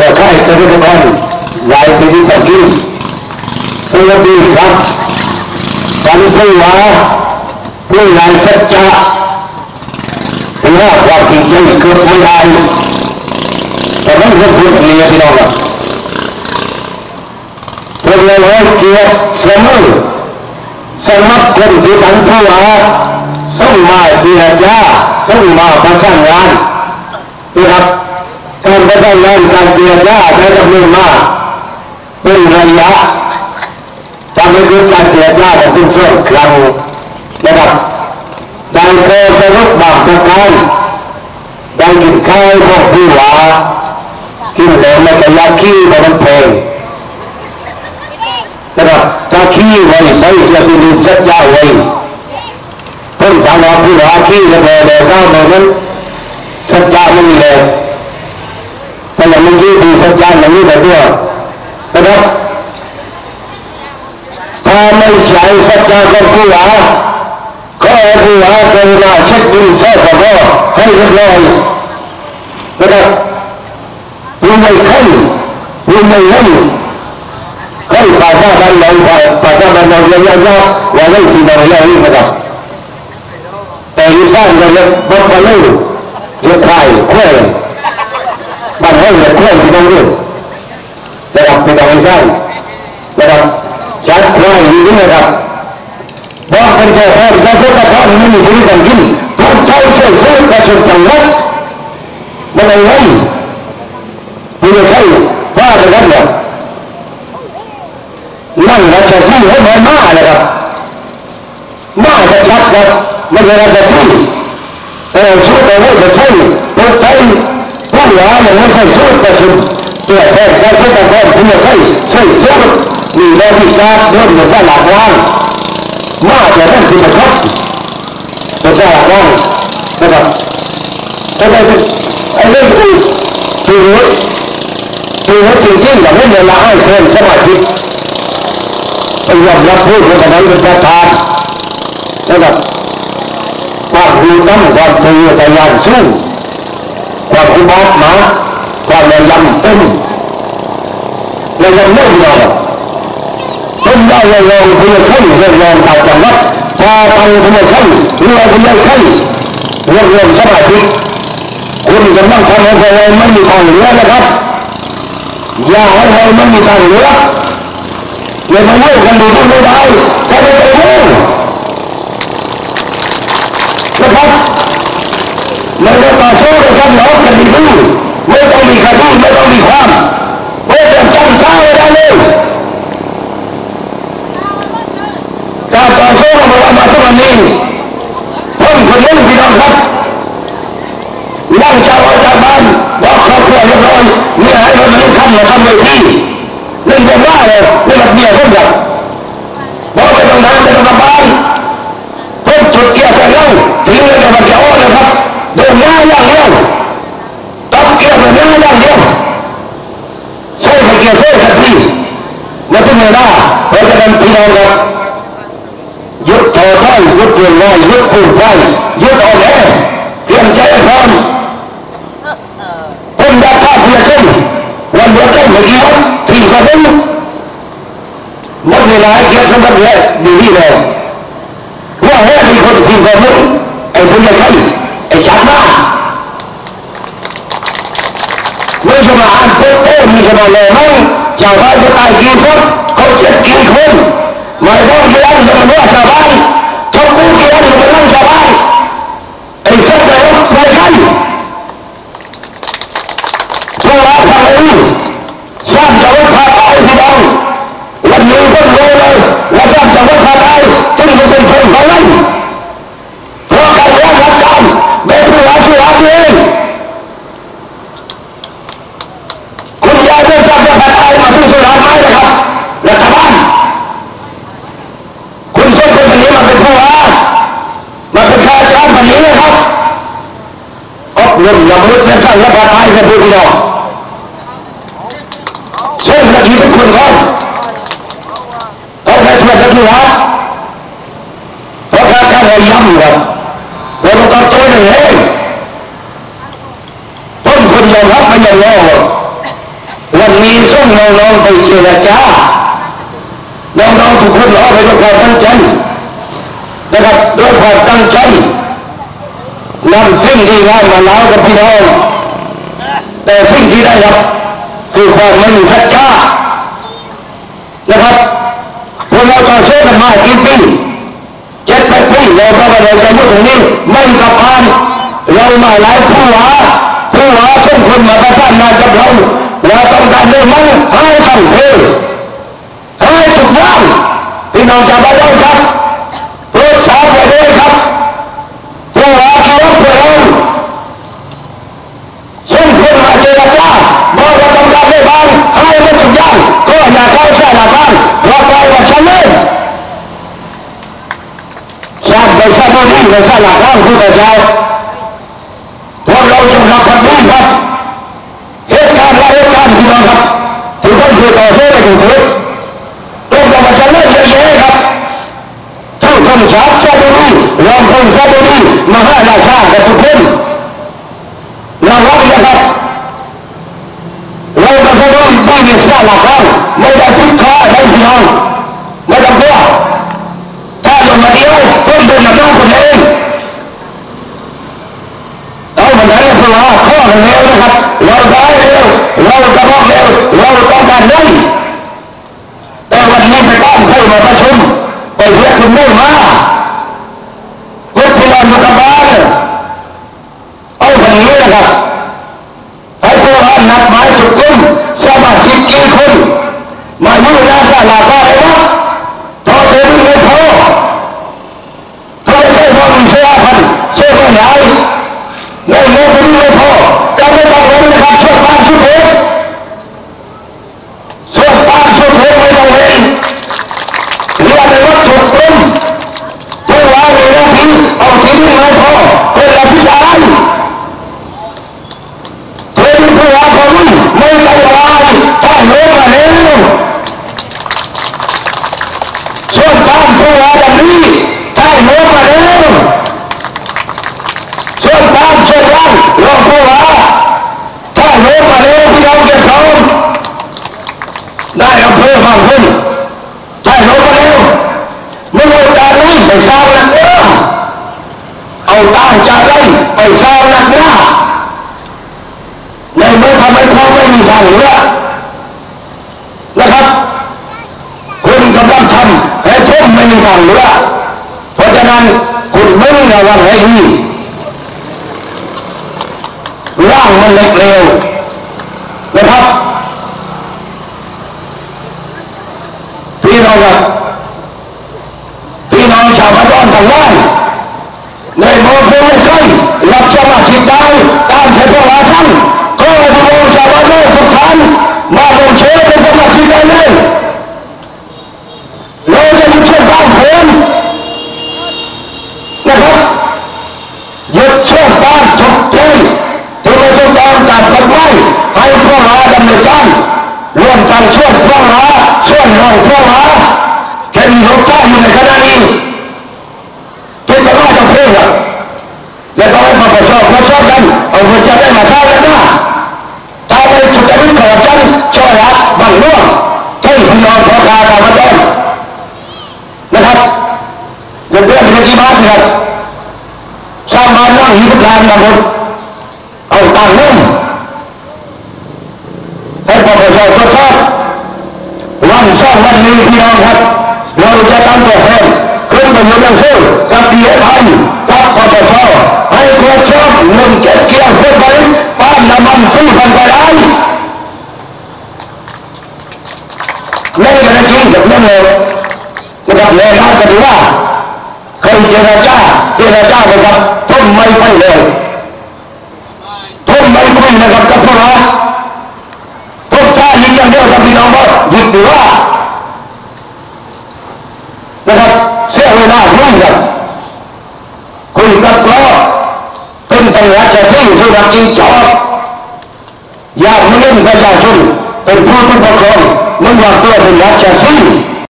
Therefore, itu started upon why did he forgive? So that the fact, Panasaya, who lies Satya, पूरा walking जो इसको पूरा है तभी वो भूत नहीं है होगा तो वो है कि श्रमण श्रमण कर जो มจริงใจเกิดไม่ได้แต่ไม่ควรพูดอย่างนี้พี่น้องครับพวกเราเกียรติเสมอสมัครคนที่ตั้งผู้ว่าส่งมาเจียจาส่งมาประสานงานนะครับการประสานงานการเจียจาได้ดำเนินมาเป็นระยะทำให้เกิดการเจียจาของทุกส่วนครั้งนะครับได้เคยสรุปบางประการได้กินข้าวของผู้ว่ากินแล้วไม่เป็นยาขี้มันแพงนะครับถ้าขี้ไว้ไม่จะเป็นลืมสัจจะไว้เพิ่งถามว่าผู้ว่าขี้ระเบิดเลยก้าวมานั้นสัจจะไม่มีเลย แต่อย่างนี้ที่ดีสัจจะอย่างนี้แบบเดียวนะครับถ้าไม่ใช้สัจจะของผู้ว่าก็ให้ผู้ว่าเกินมาเช็คบินเส้นของเราให้เรียบร้อยนะครับรู้ไม่ขึ้นรู้ไม่เล่นให้นภาษาบ้านเราภาษาบ้านเราเยอะๆว่าไม่ที่เราเล่นนะครับแต่อีสานเราเรียกบัฟฟาโลเรียกไข่แควบ้า นให้เรียกแควที่น้องดูนะครับเป็นทางอีสานนะครับชัดควายอยู่นะครับบอกเป็นแค่พ่อจะเสกพ่อไม่มีบริการกินทุกเช้าเช้าเช้ากระชุมจังหวัดมันอะไรมีใครว่าไปกันเนี่ยนั่งรัชสีให้มามานะครับมาจะชัดครับไม่ใช่จะพูดแต่ชุดเอาไว้จะใช่ตัวใจ ผู้หลาเนี่ยไม่ใช่ชุดแต่ชุดตัวแทนการชุดแต่แทนผู้ใช่ใช่ชุดมีแรงที่การเริ่มจะหลักว่างมาจะนั่นคือมันครับจะหลักว่างนะครับแต่ไอ้เรื่องที่ที่รู้ที่รู้จริงๆอย่างนี้เวลาให้เพิ่มสมาธิไปยอมรับพูดในนั้นเป็นประธาน นะครับความรู้ตั้งความเพียรพยายามสู้ ความอุบาทมาความระยำต้นระยำเลื่อนเราต้นได้ระยำเพื่อขึ้นระยำต่างจังหวัดพาไปเพื่อขึ้นเรือเพื่อขึ้นรวมรวมสมาธิคุณจะต้องทำให้เราไม่มีทางเหลือนะครับอย่าให้เราไม่มีทางเหลืออย่ามาเล่นกันดูไม่ได้แต่ไม่ไปรู้นะครับไม่ได้ต่อสู้ kaum orang yang mereka beri khadun, mereka beri khuam mereka yang cari tahu dan lain kata seorang berat matur amin pun kerjaan tidak sah yang cawa cawan dan khatul yang ni akhirnya menikam yang kami ini الله. يبقى طيب يبقى الله يبقى الطيب يبقى الآن يرجع إخواني قل لا قافية وليكن مجيئا في غضب نبني العيش يصدر بذيلة وهذه خد في غضب البنيتين اجعلها وجماعات بالتالي جماعة الأمان جواز تعجيزك قوة الكيكون. मर्दों के अंदर मनुष्य सवाल तुमको के अंदर मनुष्य सवाल ऐसा อบรมอย่ามืดนะครับและภาคใต้จะพูดพี่น้องเช่นนาทีเป็นคุณเขาเขาได้ช่วยกันที่รักเพราะการแค่เราย้ำกันเราต้องตัวหนึ่งเองต้นคนยอมรับไม่ยอมรอวันนี้ส่งน้องๆไปเจรจาน้องๆทุกคนรอไปด้วยความตั้งใจนะครับด้วยความตั้งใจ นำสิ่งที่งานมาแล้วกับพี่น้องแต่สิ่งที่ได้รับคือความไม่มีทัศชานะครับพวกเราต่อสู้กันมากี่ปีเจ็ดแปดปีเราก็มาเลยจะพูดตรงนี้ไม่กลับบ้านเรามาหลายผู้ว่าผู้ว่าส่งคนมาประสานงานกับเราเราต้องการเรื่องมันให้ทั้งเพให้ทุกอย่างพี่น้องชาวบ้านครับ con đi rồi sao là con không phải sao hoặc lâu trong học thật đi không hết can là hết can thì còn học thì con vừa tỏ thế là đủ thế tôi là một trăm lớp dễ dễ học thâu không giáo cho tôi đi lòng không giáo tôi đi mà hai là sao là thực thêm là học là học lâu mà tôi đi đi thì sao là con mới đã thích khó ở đây thì không mới đã qua ta dùng mà yêu tôi đừng là con เราจะบอกเร็วเราต้องการเร่งแต่วันนี้ไปตั้งให้มาประชุมไปเรียกคุณไม่มาเพื่อที่เราจะบาลเอาคนนี้นะครับให้พวกเรานัดหมายจุดกลุ่มสมาชิกกี่คนมาอยู่หน้าศาลาก็ได้นะพอเป็นไม่พอเพราะไม่พอมีเชื่อพันเชื่อคนไหนในโลกนี้ไม่พอจะไม่ต้องเว้นนะครับช่วยบ้านช่วยเทปช่วยบ้านช่วยเทปไม่ต้องเว้นเรียกเป็นวัตถุกลุ่มผู้ว่าในเรื่องนี้เอาที่นี่ไม่พอเป็นอภิบาล เป็นผู้ว่าผมไม่ใจร้ายถ้าโน้มาเร็วส่วนตามผู้ว่าอย่างนี้ถ้าโน้มาเร็วส่วนตามส่วนล่างรองผู้ว่าถ้าโน้มาเร็วพี่น้องเก็บของได้อำเภอบางคนถ้าโน้มาเร็วเมื่อวันการนี้ไปสร้างนักหน้าเอาตั้งจาก ไรไปสร้างนักหน้าในเมื่อทำให้เขาไม่มีทางเลือกนะครับคุณกำลังทำให้ทุ่มไม่มีทางเลือกเพราะฉะนั้นคุณไม่ระวังให้ดีร่างมันเล็กเร็วนะครับพี่น้องครับพี่น้องชาวบ้านทั้งนั้นในโมเดลใกล้ capacidade कारण ही ज्ञान भगवत अवतार नहीं प्रोफेसर तो sir one sir one मिलती अवघत वह रुपयाकांत है खुद भगवत से करती है भाई क्या प्रोफेसर है प्रोत्साह मुमकिन किया हो गए और नमन सिंह बन गया मेरे घर की घटना में जब मैं बात करूँगा เจะตั้งตัวแทนขึ้นไปอยู่ยังสู้กับดีเอสไอกับปปชให้ตรจสอบเงินเก็บเกี่ยวเพื่อไปป้าเจริงกับเรื่องเลยนะครับเลยนะก็ถือว่าครับทุ่มไม่ไปเลยทุ่มไม่คุยนะครับกับพวกเราพวกชายิงอย่างเดียวกับพี่น้องว่าหยุดถือว่านะครับเสียเวลาร่วมกันคุยกับล้อเป็นตำรวจจะที่สุดจริงจอบอยากมาเล่นประชาชนเป็นผู้ทุกปกครองมันวางตัวเป็นรัชสีห์